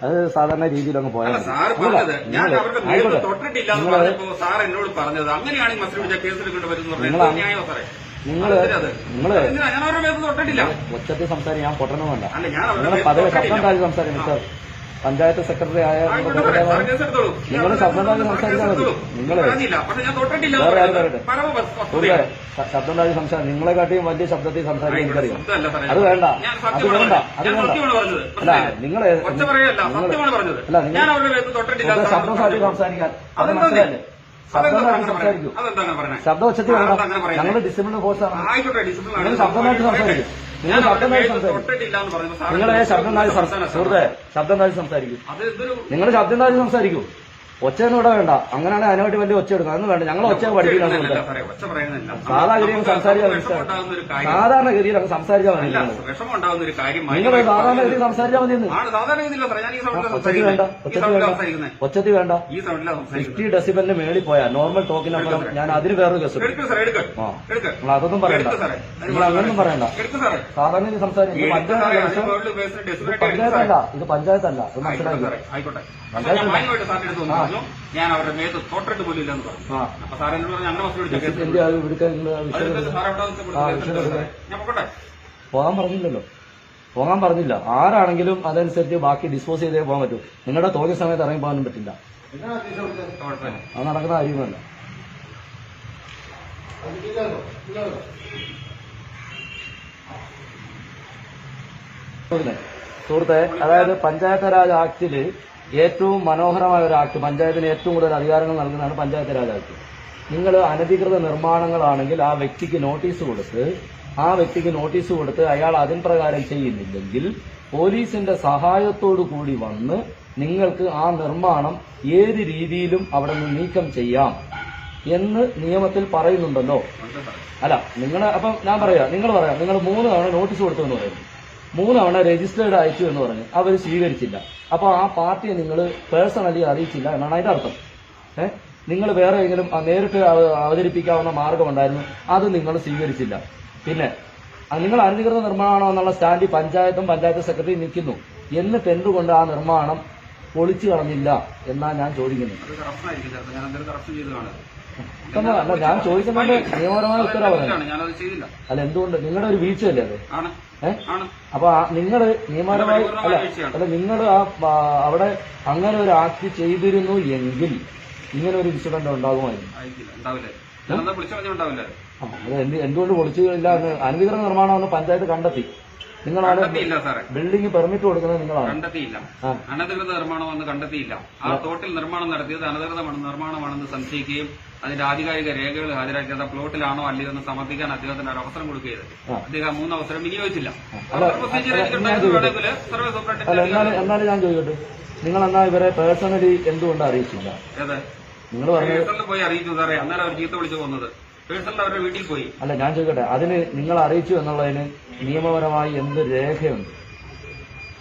അത് സാധാരണ രീതിയിൽ അങ്ങ് പോയാൽ. സാർ പറഞ്ഞത് ഞാൻ അവരുടെ ആയിക്കോട്ടെ. തൊട്ടിട്ടില്ല എന്ന് പറഞ്ഞപ്പോ സാർ എന്നോട് പറഞ്ഞത് അങ്ങനെയാണെങ്കിൽ മസ്ലിം കേസെടുക്കേണ്ടി കേസ് വരും ന്യായമോ സാറേ നിങ്ങൾ? നിങ്ങൾ? ഞാൻ അവരുടെ മേത്ത് തൊട്ടിട്ടില്ല ഒച്ചത്തിൽ സംസാരിക്കാൻ ഞാൻ പൊട്ടണമെന്നല്ല നിങ്ങൾ പദവി ശബ്ദം തൊട്ടിട്ടില്ല താഴെ സംസാരിക്കും മിസ്റ്റർ പഞ്ചായത്ത് സെക്രട്ടറി ആയ. നിങ്ങൾ ശബ്ദം താഴ്ച സംസാരിച്ചാൽ മതി. നിങ്ങൾ വേറെ ആരും പറയട്ടെ. ശബ്ദം താഴ്ച സംസാരം നിങ്ങളെക്കാട്ടിയും വലിയ ശബ്ദത്തിൽ സംസാരിക്കാൻ എനിക്കറിയാം. അത് വേണ്ട. അത് വേണ്ട. അത് വേണ്ട. അല്ല നിങ്ങളെ അല്ല, നിങ്ങൾ- ശബ്ദം സാധ്യത സംസാരിക്കാൻ. അത് മനസ്സിലായില്ലേ? ശബ്ദം ഉച്ചത്തിൽ? ഞങ്ങൾ ഡിസിപ്ലിൻ ഫോഴ്സ് ആണ് ആയിക്കോട്ടെ ഡിസിപ്ലിൻ ആണ്. നിങ്ങൾ ശബ്ദമായിട്ട് സംസാരിക്കും. നിങ്ങൾ മേത്ത് സംസാരിക്കും. നിങ്ങളെ ശബ്ദം നാളെ. സുഹൃത്തെ ശബ്ദം നാളെ സംസാരിക്കും നിങ്ങൾ ശബ്ദം താഴെ സംസാരിക്കൂ ഒച്ചയൊന്നും ഇവിടെ വേണ്ട. അങ്ങനെയാണെങ്കിൽ അതിനുവേണ്ടി വലിയ ഒച്ച എടുക്കുന്നത് അതൊന്നും വേണ്ട. ഞങ്ങൾ ഒച്ച പറയുന്നില്ല. സാധാരണ സംസാരിക്കാൻ സാധാരണ ഗതിയിൽ അങ്ങ് സംസാരിക്കാൻ മതി നിങ്ങൾ സാധാരണ. ഗതിയിൽ സംസാരിച്ചാൽ മതി ഒച്ചത്തി വേണ്ട ഫിഫ്റ്റി ഡെസിബലിന് മേളിൽ പോയാ നോർമൽ ടോക്കിനപ്പുറം ഞാൻ അതിന് വേറൊരു കേസ് ആ. നിങ്ങൾ അതൊന്നും പറയണ്ട. നിങ്ങൾ അങ്ങനൊന്നും പറയണ്ട. സാധാരണ ഗതി സംസാരിക്കും ഇത് പഞ്ചായത്തല്ല. ഇത്. പഞ്ചായത്തല്ല. ഇത് മനസ്സിലാക്കി സാറേ. പറഞ്ഞു. ഞാൻ അവരുടെ മേത്ത് തൊട്ടിട്ട് പോലും ഇല്ലെന്ന് പറഞ്ഞു അപ്പൊ സാറേ എന്നോട് പറഞ്ഞു അങ്ങനെ പോകട്ടെ പോകാൻ പറഞ്ഞില്ലല്ലോ. പോകാൻ പറഞ്ഞില്ല. ആരാണെങ്കിലും അതനുസരിച്ച് ബാക്കി ഡിസ്പോസ് ചെയ്തേ പോകാൻ പറ്റൂ. നിങ്ങളുടെ തോന്നിയ സമയത്ത് ഇറങ്ങി പോകാനും പറ്റില്ല. അത് നടക്കുന്ന കാര്യമല്ല സുഹൃത്തെ അതായത് പഞ്ചായത്ത് രാജ് ആക്ടിൽ ഏറ്റവും മനോഹരമായ ഒരു ആക്ട് പഞ്ചായത്തിന് ഏറ്റവും കൂടുതൽ അധികാരങ്ങൾ നൽകുന്നതാണ് പഞ്ചായത്ത് രാജ് ആക്ട് നിങ്ങൾ അനധികൃത നിർമ്മാണങ്ങളാണെങ്കിൽ ആ വ്യക്തിക്ക് നോട്ടീസ് കൊടുത്ത് ആ വ്യക്തിക്ക് നോട്ടീസ് കൊടുത്ത് അയാൾ അതിൻ പ്രകാരം ചെയ്യുന്നില്ലെങ്കിൽ പോലീസിന്റെ സഹായത്തോടു കൂടി വന്ന് നിങ്ങൾക്ക് ആ നിർമ്മാണം ഏത് രീതിയിലും അവിടെ നിന്ന് നീക്കം ചെയ്യാം എന്ന് നിയമത്തിൽ പറയുന്നുണ്ടല്ലോ. അല്ല നിങ്ങൾ അപ്പം ഞാൻ പറയാം നിങ്ങൾ പറയാം നിങ്ങൾ മൂന്ന് തവണ നോട്ടീസ് കൊടുത്തു എന്ന് പറയുന്നു. മൂന്ന് തവണ രജിസ്റ്റേർഡ് അയച്ചു എന്ന് പറഞ്ഞു. അവർ സ്വീകരിച്ചില്ല. അപ്പോൾ ആ പാർട്ടിയെ നിങ്ങൾ പേഴ്സണലി അറിയിച്ചില്ല എന്നാണ് അതിന്റെ അർത്ഥം. നിങ്ങൾ വേറെ എങ്കിലും നേരിട്ട് അവ- അവതരിപ്പിക്കാവുന്ന മാർഗമുണ്ടായിരുന്നു അത് നിങ്ങൾ സ്വീകരിച്ചില്ല. പിന്നെ നിങ്ങൾ അനധികൃത നിർമ്മാണമാണോ എന്നുള്ള സ്റ്റാൻഡിൽ പഞ്ചായത്തും പഞ്ചായത്ത് സെക്രട്ടറി നിൽക്കുന്നു. എന്നിട്ട് എന്തുകൊണ്ട് ആ നിർമ്മാണം പൊളിച്ചു കളഞ്ഞില്ല എന്നാണ് ഞാൻ ചോദിക്കുന്നത്. അല്ല ഞാൻ ചോദിക്കുന്നുണ്ട് നിയമപരമായ ഉത്തരവാണ് ഞാനത് ചെയ്തില്ല. അല്ല എന്തുകൊണ്ട്? നിങ്ങളുടെ ഒരു വീഴ്ചയല്ലേ അത്? ആണ് അപ്പൊ നിങ്ങൾ നിയമപരമായി അല്ല അല്ല നിങ്ങൾ ആ അവിടെ അങ്ങനെ ഒരു ആക്ട് ചെയ്തിരുന്നു എങ്കിൽ ഇങ്ങനെ ഒരു ഇൻസിഡന്റ് ഉണ്ടാകുമായിരുന്നു. എന്തുകൊണ്ട് എന്ന് അനധികൃത നിർമ്മാണമെന്ന് പഞ്ചായത്ത് കണ്ടെത്തി. നിങ്ങളാണ് കണ്ടെത്തിയില്ല സാറേ. ബിൽഡിംഗ് പെർമിറ്റ് കൊടുക്കുന്നത് നിങ്ങളാണ്. കണ്ടെത്തിയില്ല. അനധികൃത നിർമ്മാണമെന്ന് കണ്ടെത്തിയില്ല. ആ തോട്ടിൽ നിർമ്മാണം നടത്തിയത് അനധികൃത നിർമ്മാണമാണെന്ന് സംശയിക്കുകയും അതിന്റെ ആധികാരിക രേഖകൾ ഹാജരാക്കിയത് ആ പ്ലോട്ടിലാണോ അല്ലയോ എന്ന് സമർപ്പിക്കാൻ അദ്ദേഹത്തിന് ഒരു അവസരം കൊടുക്കുകയത്. അദ്ദേഹം മൂന്ന് അവസരം വിനിയോഗിച്ചില്ല. എന്നാലും ഞാൻ ചോദിക്കട്ടെ. നിങ്ങൾ എന്നാ ഇവരെ പേഴ്സണലി എന്തുകൊണ്ട് അറിയിച്ചില്ല? അതെ നിങ്ങൾ പോയി അറിയിച്ചു സാറേ. അന്നേരം അവർ ചീത്ത വിളിച്ചു പോകുന്നത്. പേഴ്സണൽ അവരുടെ വീട്ടിൽ പോയി. അല്ല ഞാൻ ചോദിക്കട്ടെ അതിന് നിങ്ങൾ അറിയിച്ചു എന്നുള്ളതിന് നിയമപരമായി എന്ത് രേഖയുണ്ട്?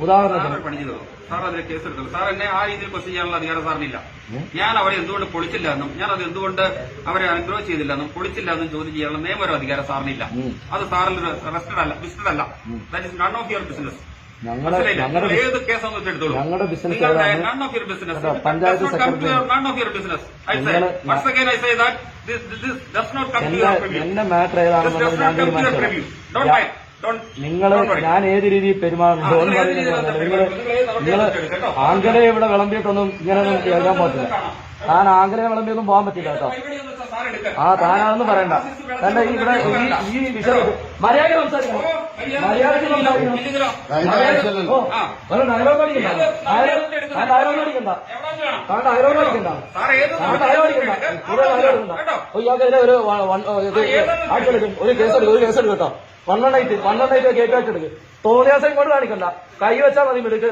ഉദാഹരണത്തിന് സാർ അതിന് കേസെടുത്തു സാർ എന്നെ ആ രീതിയിൽ ക്വസ്റ്റ്യൻ ചെയ്യാനുള്ള അധികാരം സാറിനില്ല. ഞാൻ അവരെ എന്തുകൊണ്ട് പൊളിച്ചില്ല എന്നും ഞാൻ അത് എന്തുകൊണ്ട് അവരെ അനുഗ്രഹം ചെയ്തില്ല എന്നും പൊളിച്ചില്ല എന്നും ചോദ്യം ചെയ്യാനുള്ള നിയമപരം അധികാരം സാറിനില്ല. അത് സാറിൽ റെസ്റ്റഡ് അല്ല വിസ്റ്റഡ് അല്ല. That is none of your business ഞങ്ങളുടെ ഏത് കേസാന്ന് വെച്ചെടുത്തോളൂ. ബിസിനസ് നിങ്ങളുടെ ഏതാണ്? None of your business panchayat secretary none of your business I say നിങ്ങൾ once again I say that this does not come to എന്റെ യുവർ പ്രിവ്യൂ എന്റെ matter ഏതാണെന്നുള്ളത് ഞാൻ ഡോണ്ട് മൈൻഡ് നിങ്ങൾ ഞാൻ ഏത് രീതിയിൽ പെരുമാറുന്നു നിങ്ങൾ നിങ്ങൾ? ആങ്കലെ ഇവിടെ വിളമ്പിയിട്ടൊന്നും ഇങ്ങനെ കേൾക്കാൻ പറ്റില്ല. താൻ ആഗ്രഹം വിളമ്പിയൊന്നും പോകാൻ പറ്റില്ല കേട്ടോ. ആ താനാണെന്ന് പറയണ്ട. തന്നെ ഈ ഇവിടെ ഈ വിഷയം മര്യാദ സംസാരിക്കണം. മര്യാദ സംസാരിക്കണം. ഓ ഒരു ഡയലോഗ് അടിക്കണ്ട. അടിക്കണ്ട. അടിക്കണ്ട. അടിക്കണ്ട. ഒരു ഇത് ഒരു കേസ് എടുക്കും ഒരു കേസ് എടുക്കും കേട്ടോ. എയ്റ്റ് വൺ വൺ എയ്റ്റ് കേട്ട് വെച്ചെടുക്ക് തോന്നിയാസം ഇങ്ങോട്ട് കാണിക്കണ്ട. കൈ വെച്ചാൽ മതി മിടുക്ക്.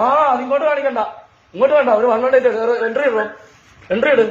ആ അതിങ്ങോട്ട് കാണിക്കണ്ട. ഇങ്ങോട്ട് വേണ്ട ഒരു വൺ എയ്റ്റ് എൻട്രി ഇടണം. എൻട്രി ഇടും